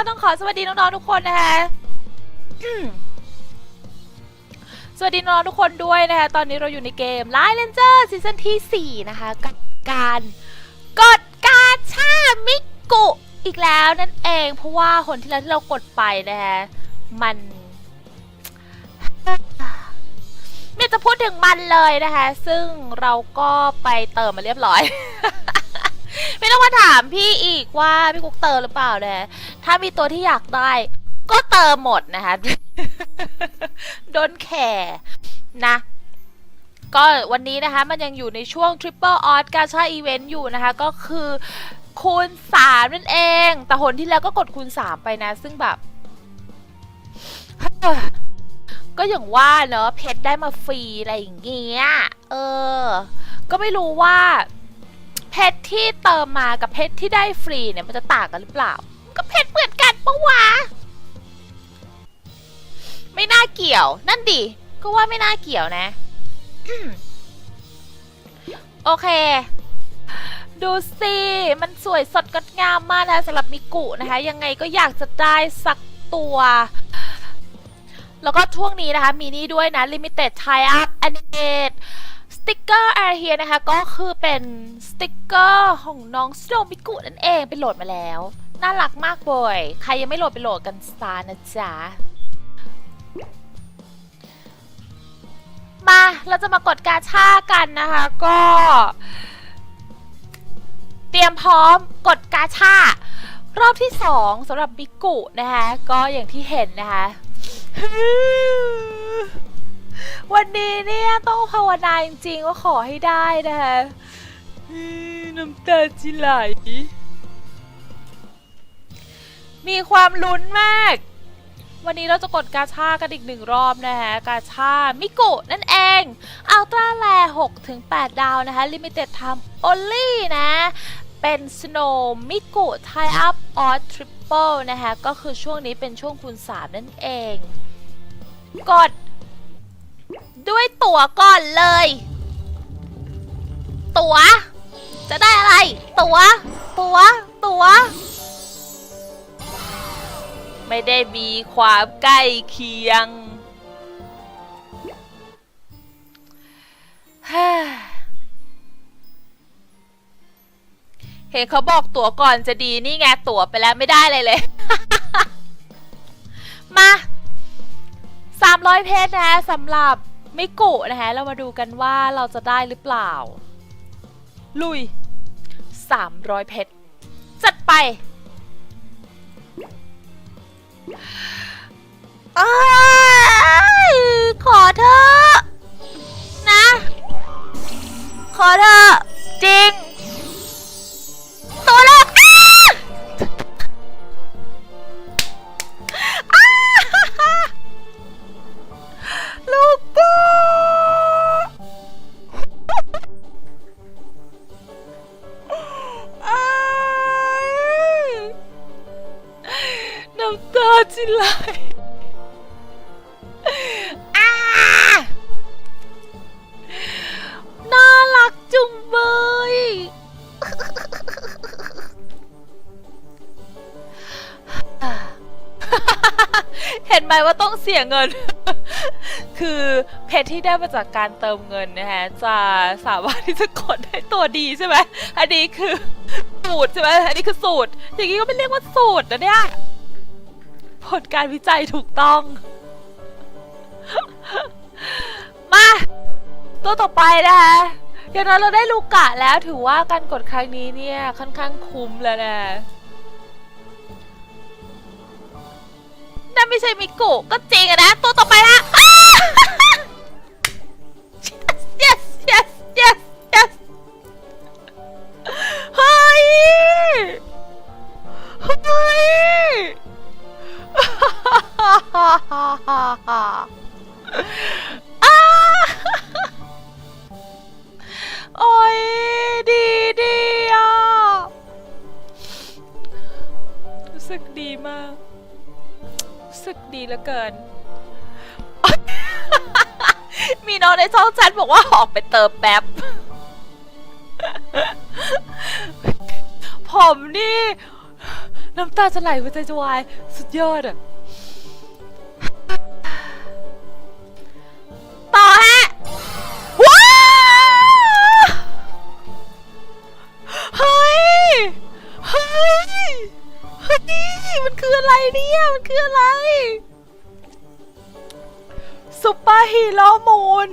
ก็ต้องขอสวัสดีน้องๆทุกคนนะคะสวัสดีน้องๆทุกคนด้วยนะคะ ตอนนี้เราอยู่ในเกม Line Ranger ซีซั่นที่ 4 นะคะ กับการกดกาชามิกุอีกแล้วนั่นเอง เพราะว่าคนที่แล้วที่เรากดไปนะคะมันไม่จะพูดถึงมันเลยนะคะ ซึ่งเราก็ไปเติมมาเรียบร้อย ไม่ต้องมาถามพี่อีกว่าพี่กุ๊กเติมหรือเปล่านะถ้ามีตัวที่อยากได้ ก็เติมหมดนะคะโดนแข่นะก็วันนี้นะคะมันยังอยู่ในช่วง Triple Odd การชาอีเวนต์อยู่นะคะ ก็คือคูณ 3 นั่นเอง แต่หนที่แล้วก็กดคูณ 3 ไปนะ ซึ่งแบบ ก็อย่างว่าเนอะเพชรได้มาฟรีอะไรอย่างเงี้ย เออ ก็ไม่รู้ว่า ชรที่เติมมากับเพชรที่ได้ฟรีเนี่ยมันจะต่างกันหรือเปล่า ก็เพชรเหมือนกันปะวะ ไม่น่าเกี่ยว นั่นดิ ก็ว่าไม่น่าเกี่ยวนะ โอเค ดูสิ มันสวยสดงดงามมากนะสำหรับมิกุนะคะ ยังไงก็อยากจะได้สักตัวแล้วก็ช่วงนี้นะคะ มีนี่ด้วยนะ Limited Tie Up Animate ติกเกอร์แอร์เฮียนะคะ ก็คือเป็นสติกเกอร์ของน้องสโนมิกุนั่นเองไปโหลดมาแล้ว น่ารักมากบ่อยใครยังไม่โหลดไปโหลดกันซานะจ๊ะ มาเราจะมากดกาชากันนะคะก็ เตรียมพร้อมกดกาชารอบที่สองสำหรับบิกุนะคะ ก็อย่างที่เห็นนะคะ วันนี้เนี่ยต้องภาวนาจริงๆว่าขอให้ได้นะคะน้ำตาจิไหล มีความลุ้นมาก วันนี้เราจะกดกาชากันอีกหนึ่งรอบนะคะ กาชา มิกุนั่นเอง อัลตร้าแล6ถึง 8 ดาวนะคะ Limited Time Only นะ เป็น Snow มิกุ Tie Up Odd Triple นะคะ ก็คือช่วงนี้เป็นช่วงคูณ 3 นั่นเอง กด ด้วยตั๋วก่อนเลย ตั๋ว จะได้อะไร ตั๋ว ตั๋ว ตั๋ว ไม่ได้มีความใกล้เคียงเห็นเขาบอกตั๋วก่อนจะดีนี่ไงตั๋วไปแล้วไม่ได้เลยเลย มา 300 เพชรนะสำหรับ ไมิกุนะคะ เรามาดูกันว่าเราจะได้หรือเปล่า ลุย 300 เพชร จัดไปอขอเธอะนะ ขอเธอ น่ารักจุงเบยเห็นไหมว่าต้องเสียเงิน คือเพจที่ได้มาจากการเติมเงินนะฮะจะสามารถที่จะกดได้ตัวดีใช่ไหมอันนี้คือสูตรใช่ไหมอันนี้คือสูตร อย่างนี้ก็ไม่เรียกว่าสูตรนะเนี่ย ผลการวิจัยถูกต้อง มา ตัวต่อไปนะคะอย่างน้อยเราได้ลูกกะแล้วถือว่าการกดครั้งนี้เนี่ยค่อนข้างคุ้มแล้วนะนั่นไม่ใช่มิกุก็จริงอะนะ ตัวต่อไปละ เกิน มีน้องในช่องแชทบอกว่าออกไปเติมแป๊บ ผมนี่ น้ำตาจะไหลหัวใจจะวาย สุดยอดอะต่อฮะว้าเฮ้ย เฮ้ย เฮ้ย มันคืออะไรเนี่ย มันคืออะไร ซุปเปอร์ฮีโร่มูน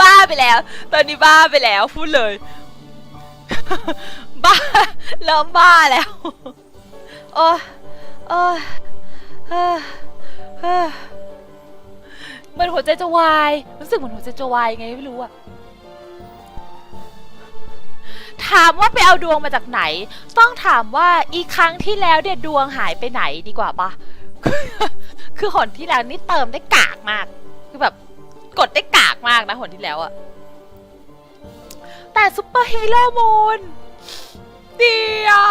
บ้าไปแล้ว ตอนนี้บ้าไปแล้วพูดเลย บ้าเริ่มบ้าแล้วโอ้ยโอ้ยเฮ้ยเฮ้ยเหมือนหัวใจจะวาย รู้สึกเหมือนหัวใจจะวายไงไม่รู้อะ ถามว่าไปเอาดวงมาจากไหน ต้องถามว่าอีกครั้งที่แล้วเนี่ยดวงหายไปไหนดีกว่าปะคือหนที่แล้วนี่เติมได้กากมาก คือแบบกดได้กากมากนะหนที่แล้วอะแต่ซุปเปอร์ฮีโร่มูนดีอะ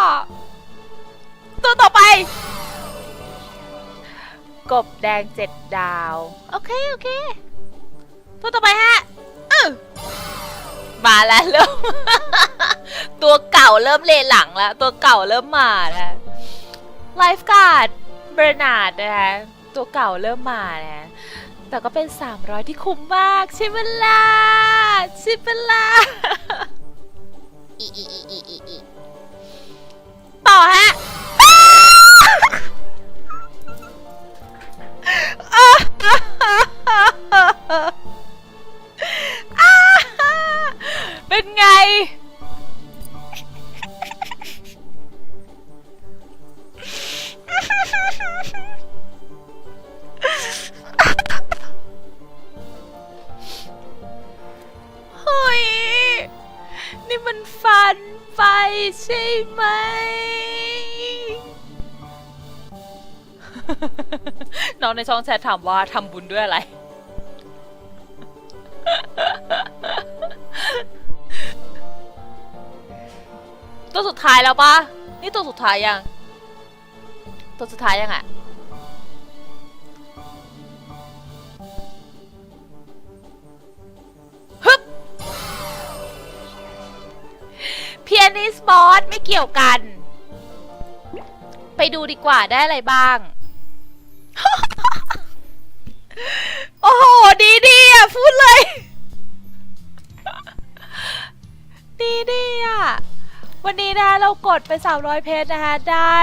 ตัวต่อไป กบแดงเจ็ดดาว โอเค โอเค ตัวต่อไปฮะอื้อ มาแล้วเริ่ม ตัวเก่าเริ่มเลหลังแล้ว ตัวเก่าเริ่มมาแล้วไลฟ์การ์ดเบรนาร์ดนะคะตัวเก่าเริ่มมานะแต่ก็เป็น 300 ที่คุ้มมาก ใช่ไหมล่ะใช่ไหมล่ะอีอีอีอีอีอีต่อฮะเป็ ไง เฮ้ย นี่มันฟันไปใช่ไหม น้องในช่องแชทถามว่าทำบุญด้วยอะไร ตัวสุดท้ายแล้วปะนี่ตัวสุดท้ายยัง ตัวสุดท้ายยังอะฮึบเพียนิสบอสไม่เกี่ยวกัน ไปดูดีกว่าได้อะไรบ้าง โอ้โห ดีดีอะ พูดเลย เรากดไป 300 เพชรนะคะได้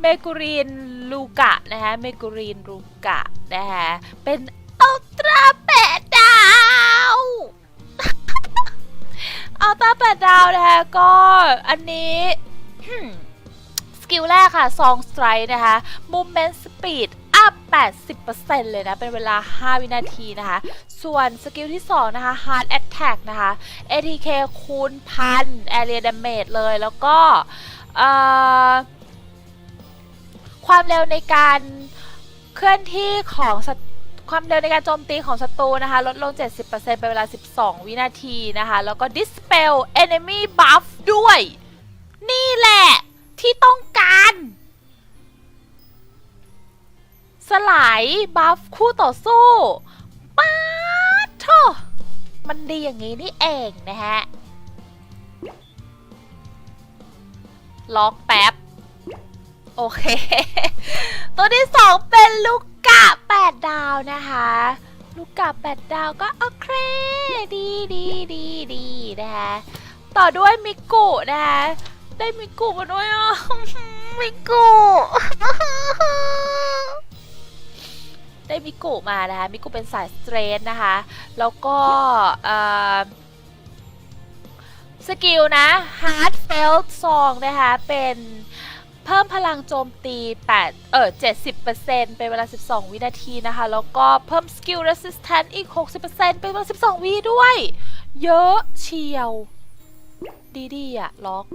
เมกูรีนลูกะนะคะเมกูรีนลูกะนะคะเป็นอัลตร้าแปดดาวอัลตร้าแปดดาวนะคะก็อันนี้สกิลแรกค่ะซองสไตร์นะคะ Movement Speed อัพ 80%เลยนะ เป็นเวลา 5 วินาทีนะคะ ส่วนสกิลที่ 2 นะคะ Hard Attack นะคะ ATK คูณพัน Area Damage เลย แล้วก็ความเร็วในการเคลื่อนที่ของความเร็วในการโจมตีของศัตรูนะคะ ลดลง 70%เป็นเวลา 12 วินาทีนะคะ แล้วก็ Dispel Enemy Buff ด้วย นี่แหละที่ต้องการ สลายบัฟคู่ต่อสู้ป๊าดโถมันดีอย่างนี้นี่เองนะฮะ ล็อกแป๊บ โอเค ตัวที่สองเป็นลูกกะแปดดาวนะคะ ลูกกะแปดดาวก็โอเค ดีดีดีดีนะคะต่อด้วยมิกุนะคะได้มิกุมาด้วยอะมิกุ ได้มิกุมานะคะ มิกุเป็นสายสเตรนนะคะ แล้วก็สกิลนะ Hard Felt Song นะคะ เป็นเพิ่มพลังโจมตี8เออ70%เป็นเวลา 12 วินาทีนะคะ แล้วก็เพิ่มสกิล Resistance อีก 60%เป็นเวลา 12 วิด้วย เยอะเชียว ดีดีอะล็อก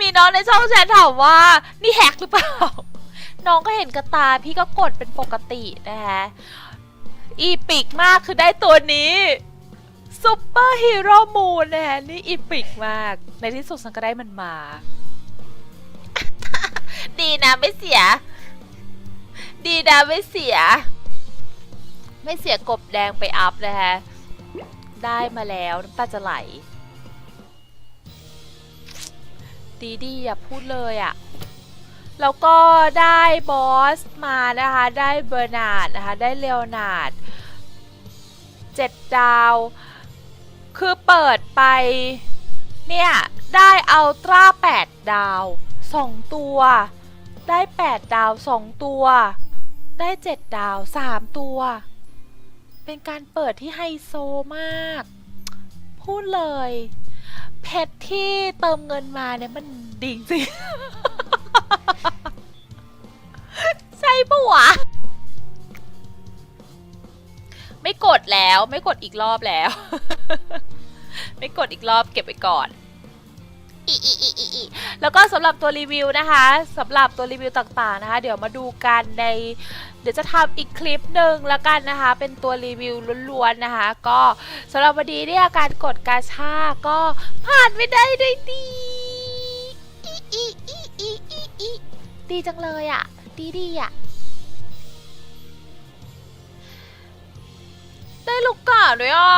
มีน้องในช่องแชทถามว่า นี่แฮกหรือเปล่า น้องก็เห็นกระตาพี่ก็กดเป็นปกตินะคะอีปิกมากคือได้ตัวนี้ซุปเปอร์ฮีโร่มูนนะคะนี่อีปิกมาก ในที่สุดฉันก็ได้มันมา ดีนะไม่เสีย ดีนะไม่เสีย ไม่เสียกบแดงไปอัพนะคะได้มาแล้วน้ำตาจะไหลดีดีอย่าพูดเลยอะ่ะ แล้วก็ได้บอสมานะคะ ได้เบอร์นาร์ดนะคะ ได้เลโอนาร์ดเจ็ดดาว คือเปิดไป เนี่ย ได้อัลตร้าแปดดาวสองตัว ได้แปดดาวสองตัว ได้เจ็ดดาวสามตัว เป็นการเปิดที่ไฮโซมาก พูดเลย เพชรที่เติมเงินมาเนี่ยมันดิ่งจริง ใช่ปะวะ ไม่กดแล้วไม่กดอีกรอบแล้ว ไม่กดอีกรอบเก็บไว้ก่อนอีอีอีอีอีแล้วก็สำหรับตัวรีวิวนะคะสำหรับตัวรีวิวต่างๆนะคะ เดี๋ยวมาดูกันใน เดี๋ยวจะทำอีกคลิปหนึ่งแล้วกันนะคะ เป็นตัวรีวิวล้วนๆนะคะ ก็สำหรับวันนี้เนี่ยการกดกาชาก็ผ่านไปได้ด้วยดี ดีจังเลยอะ่ะ ดีดีๆอะ ได้ลูกกาด้วยอะ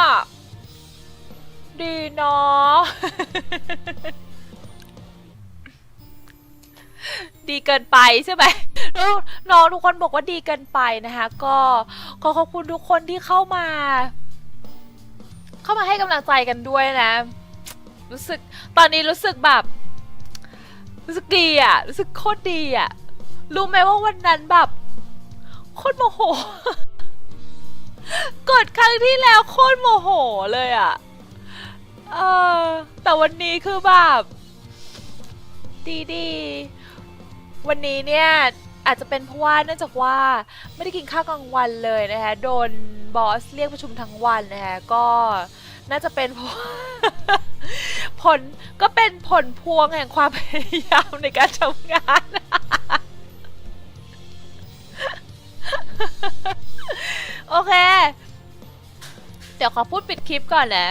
ดีเนาะดีเกินไปใช่ไหมน้องทุกคนบอกว่าดีเกินไปนะคะ ก็ขอขอบคุณทุกคนที่เข้ามา เข้ามาให้กำลังใจกันด้วยนะ รู้สึกตอนนี้รู้สึกแบบ รู้สึกดีอะ รู้สึกโคตรดีอะ รู้ไหมว่าวันนั้นแบบโคตรโมโห กดครั้งที่แล้วโคตรโมโหเลยอะ เออ แต่วันนี้คือแบบดีดีๆวันนี้เนี่ยอาจจะเป็นเพราะว่าเนื่องจากว่าไม่ได้กินข้าวกลางวันเลยนะคะโดนบอสเรียกประชุมทั้งวันนะคะก็น่าจะเป็นเพราะ ผลก็เป็นผลพวงแห่งความพยายามในการทำงาน โอเค เดี๋ยวขอพูดปิดคลิปก่อนนะ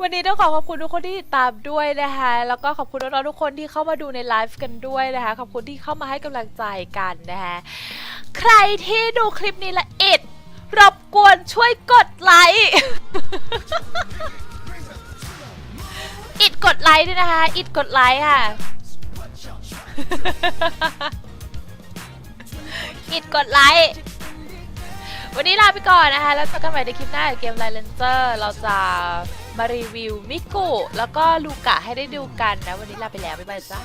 วันนี้ต้องขอขอบคุณทุกคนที่ติดตามด้วยนะคะ แล้วก็ขอบคุณน้องๆทุกคนที่เข้ามาดูในไลฟ์กันด้วยนะคะ ขอบคุณที่เข้ามาให้กำลังใจกันนะคะ ใครที่ดูคลิปนี้ละเอ็ดรบกวนช่วยกดไลค์ อิดกดไลค์ด้วยนะคะ อิดกดไลค์ค่ะ อิดกดไลค์ วันนี้ลาไปก่อนนะคะ แล้วเจอกันใหม่ในคลิปหน้ากับเกมไลเลนเจอร์เราจะมารีวิวมิกุแล้วก็ลูกะให้ได้ดูกันนะ วันนี้ลาไปแล้ว บ๊ายบายจ้า